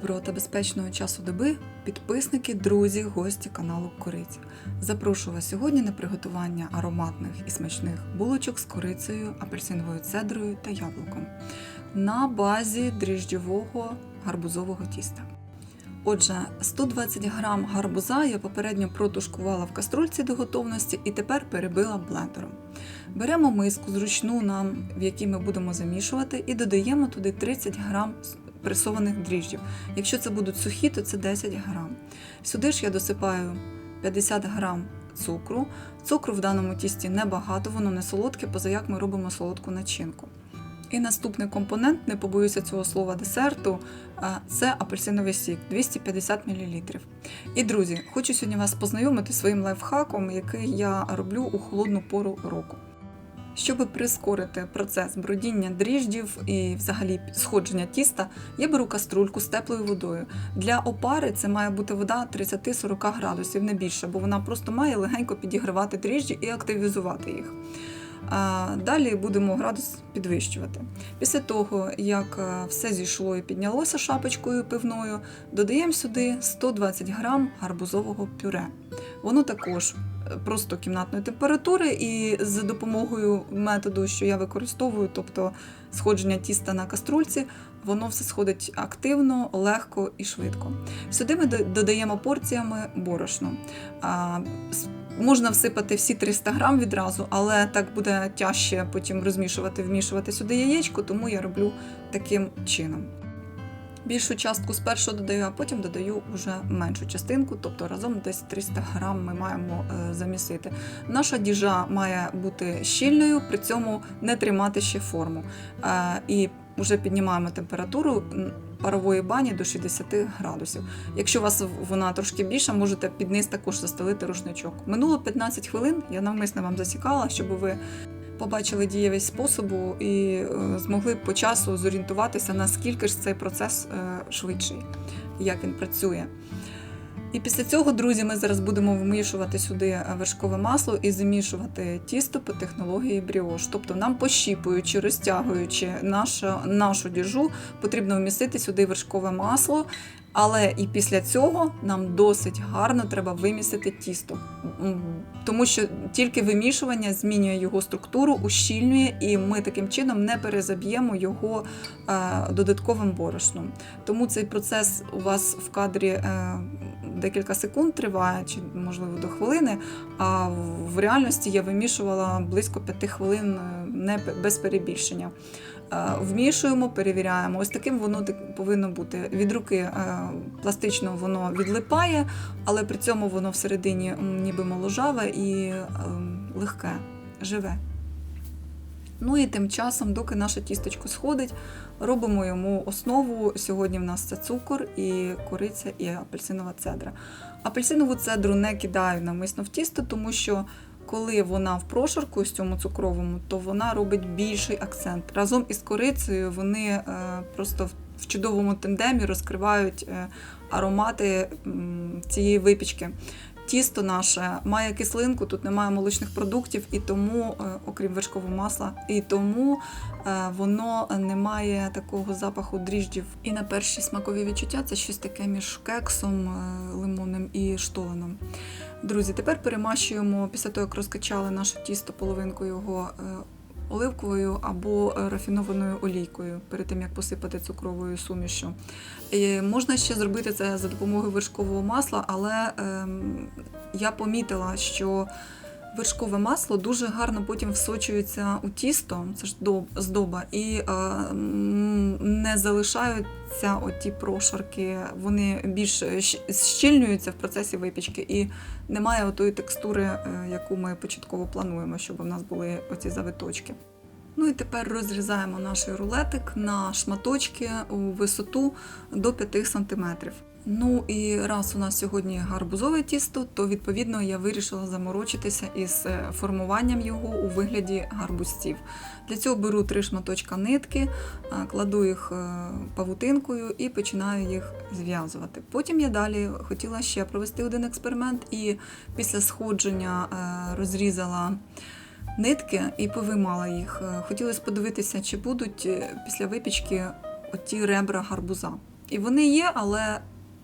Доброго та безпечного часу доби, підписники, друзі, гості каналу Кориця. Запрошую вас сьогодні на приготування ароматних і смачних булочок з корицею, апельсиновою цедрою та яблуком на базі дріжджового гарбузового тіста. Отже, 120 грам гарбуза я попередньо протушкувала в каструльці до готовності і тепер перебила блендером. Беремо миску зручну нам, в якій ми будемо замішувати, і додаємо туди 30 грам пресованих дріжджів. Якщо це будуть сухі, то це 10 грам. Сюди ж я досипаю 50 грам цукру. Цукру в даному тісті небагато, воно не солодке, поза як ми робимо солодку начинку. І наступний компонент, не побоюся цього слова десерту, це апельсиновий сік 250 мл. І друзі, хочу сьогодні вас познайомити своїм лайфхаком, який я роблю у холодну пору року. Щоб прискорити процес бродіння дріждів і взагалі сходження тіста, я беру каструльку з теплою водою. Для опари це має бути вода 30-40 градусів, не більше, бо вона просто має легенько підігривати дріжджі і активізувати їх. Далі будемо градус підвищувати. Після того, як е, все зійшло і піднялося шапочкою пивною, додаємо сюди 120 грам гарбузового пюре. Воно також е, просто кімнатної температури, і за допомогою методу, що я використовую, тобто сходження тіста на каструльці, воно все сходить активно, легко і швидко. Сюди ми додаємо порціями борошно. Можна всипати всі 300 грам відразу, але так буде тяжче потім розмішувати, вмішувати сюди яєчко, тому я роблю таким чином. Більшу частку спершу додаю, а потім додаю вже меншу частинку, тобто разом десь 300 грам ми маємо е, замісити. Наша діжа має бути щільною, при цьому не тримати ще форму. Е, і вже піднімаємо температуру парової бані до 60 градусів. Якщо у вас вона трошки більша, можете під низ також застелити рушничок. Минуло 15 хвилин, я навмисно вам засікала, щоб ви побачили дієвість способу і е, змогли по часу зорієнтуватися, наскільки ж цей процес е, швидший, як він працює. І після цього, друзі, ми зараз будемо вмішувати сюди е, вершкове масло і замішувати тісто по технології бріош. Тобто нам пощіпуючи, розтягуючи нашу, нашу діжу, потрібно вмістити сюди вершкове масло. Але і після цього нам досить гарно треба вимісити тісто, тому що тільки вимішування змінює його структуру, ущільнює, і ми таким чином не перезаб'ємо його е, додатковим борошном. Тому цей процес у вас в кадрі е, декілька секунд триває, чи можливо до хвилини. А в реальності я вимішувала близько п'яти хвилин е, не без перебільшення. Е, Вмішуємо, перевіряємо. Ось таким воно повинно бути. Від руки е, пластично воно відлипає, але при цьому воно всередині ніби моложаве і е, легке, живе. Ну і тим часом, доки наше тістечко сходить, робимо йому основу. Сьогодні в нас це цукор і кориця і апельсинова цедра. Апельсинову цедру не кидаю навмисно в тісто, тому що коли вона в прошарку з цьому цукровому, то вона робить більший акцент. Разом із корицею вони е, просто в- чудовому тандемі розкривають е, аромати цієї випічки. Тісто наше має кислинку, тут немає молочних продуктів, і тому, е, окрім вершкового масла, і тому е, воно не має такого запаху дріжджів. І на перші смакові відчуття це щось таке між кексом е, лимонним і штоленом. Друзі, тепер перемащуємо після того, як розкачали наше тісто, половинку його оливковою або рафінованою олійкою, перед тим як посипати цукровою сумішю. І можна ще зробити це за допомогою вершкового масла, але ем, я помітила, що вершкове масло дуже гарно потім всочується у тісто, це ж доб- здоба, і е, не залишаються оті прошарки, вони більш щільнюються в процесі випічки, і немає отої текстури, е, яку ми початково плануємо, щоб у нас були оці завиточки. Ну і тепер розрізаємо наш рулетик на шматочки у висоту до 5 см. Ну і раз у нас сьогодні гарбузове тісто, то відповідно я вирішила заморочитися із е, формуванням його у вигляді гарбузців. Для цього беру три шматочка нитки, кладу їх е, павутинкою і починаю їх зв'язувати. Потім я далі хотіла ще провести один експеримент, і після сходження е, розрізала нитки і повиймала їх. Хотілося подивитися, чи будуть після випічки оті ребра гарбуза. І вони є, але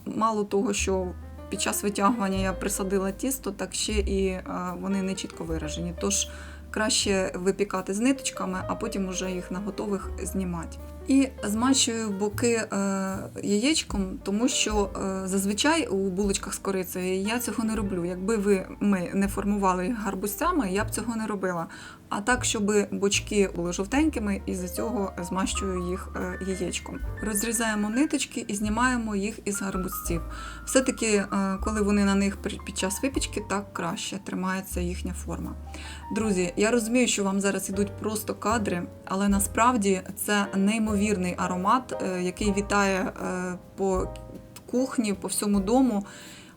мало того, що під час витягування я присадила тісто, так ще і е, вони не чітко виражені. Тож краще випікати з ниточками, а потім уже їх на готових знімати. І змащую боки е, яєчком, тому що е, зазвичай у булочках з корицею я цього не роблю. Якби ви ми не формували гарбузцями, я б цього не робила. А так, щоб бочки були жовтенькими, і з цього змащую їх е, яєчком. Розрізаємо ниточки і знімаємо їх із гарбузців. Все-таки, коли вони на них під час випічки, так краще тримається їхня форма. Друзі, я розумію, що вам зараз ідуть просто кадри, але насправді це неймовірний аромат, е, який вітає е, по кухні, по всьому дому.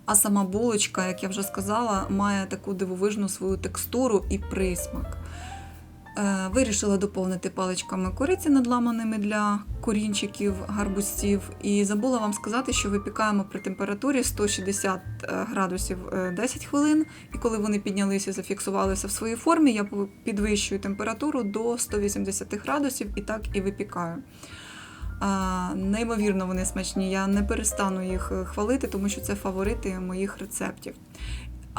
А сама булочка, як я вже сказала, має таку дивовижну свою текстуру і присмак. Е, Вирішила доповнити паличками кориці надламаними для корінчиків, гарбузців. І забула вам сказати, що випікаємо при температурі 160 градусів е, 10 хвилин. І коли вони піднялися, зафіксувалися в своїй формі, я підвищую температуру до 180 градусів і так і випікаю. А, неймовірно, вони смачні. Я не перестану їх е, хвалити, тому що це фаворити моїх рецептів.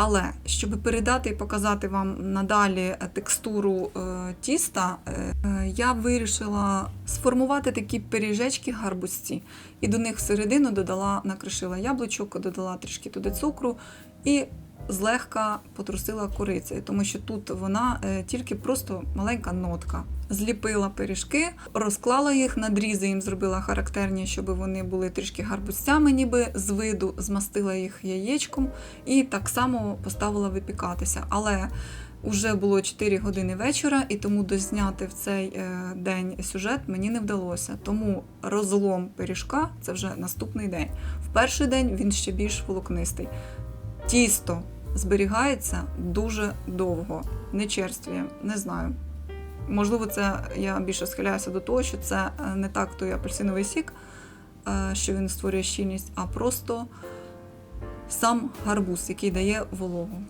Але щоб передати і показати вам надалі е, текстуру е, тіста, е, я вирішила сформувати такі пиріжечки гарбузці. І до них всередину додала, накришила яблучок, додала трішки туди цукру і злегка потрусила корицею, тому що тут вона е, тільки просто маленька нотка. Зліпила пиріжки, розклала їх, надрізи їм зробила характерні, щоб вони були трішки гарбузцями, ніби з виду, змастила їх яєчком і так само поставила випікатися. Але Уже було 4 години вечора, і тому дозняти в цей е, день сюжет мені не вдалося. Тому розлом пиріжка це вже наступний день. В перший день він ще більш волокнистий. Тісто зберігається дуже довго, не черствіє, не знаю. Можливо, це я більше схиляюся до того, що це е, не так той апельсиновий сік, е, що він створює щільність, а просто сам гарбуз, який дає вологу.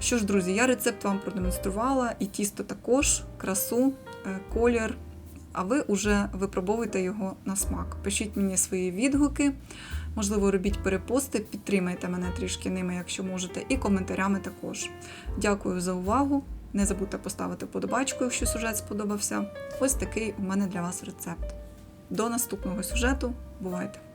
Що ж, друзі, я рецепт вам продемонструвала, і тісто також, красу, е, колір. А ви вже випробовуйте його на смак. Пишіть мені свої відгуки, можливо, робіть перепости, підтримайте мене трішки ними, якщо можете, і коментарями також. Дякую за увагу. Не забудьте поставити подобачку, якщо сюжет сподобався. Ось такий у мене для вас рецепт. До наступного сюжету. Бувайте!